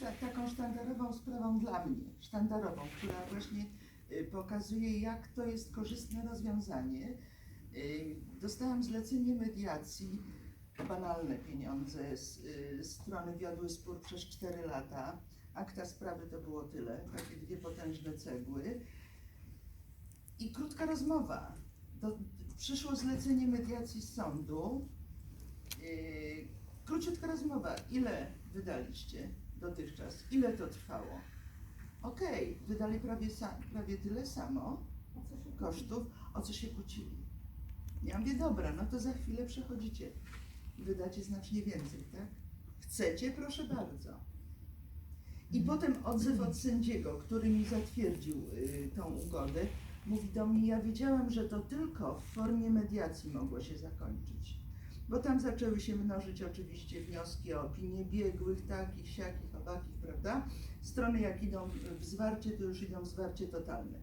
ta- taką sztandarową sprawą dla mnie, sztandarową, która właśnie y, pokazuje, jak to jest korzystne rozwiązanie. Y, Dostałam zlecenie mediacji, banalne pieniądze, z y, strony wiodły spór przez 4 lata. Akta sprawy to było tyle, takie dwie potężne cegły. I krótka rozmowa. Do, przyszło zlecenie mediacji z sądu. Króciutka rozmowa. Ile wydaliście dotychczas? Ile to trwało? Okej, wydali prawie, prawie tyle samo kosztów, o co się kłócili. Ja mówię, dobra, no to za chwilę przechodzicie i wydacie znacznie więcej, tak? Chcecie? Proszę bardzo. I potem odzew od sędziego, który mi zatwierdził y, tą ugodę, mówi do mnie, ja wiedziałem, że to tylko w formie mediacji mogło się zakończyć. Bo tam zaczęły się mnożyć oczywiście wnioski o opinie biegłych, takich, siakich, owakich, prawda? Strony jak idą w zwarcie, to już idą w zwarcie totalne.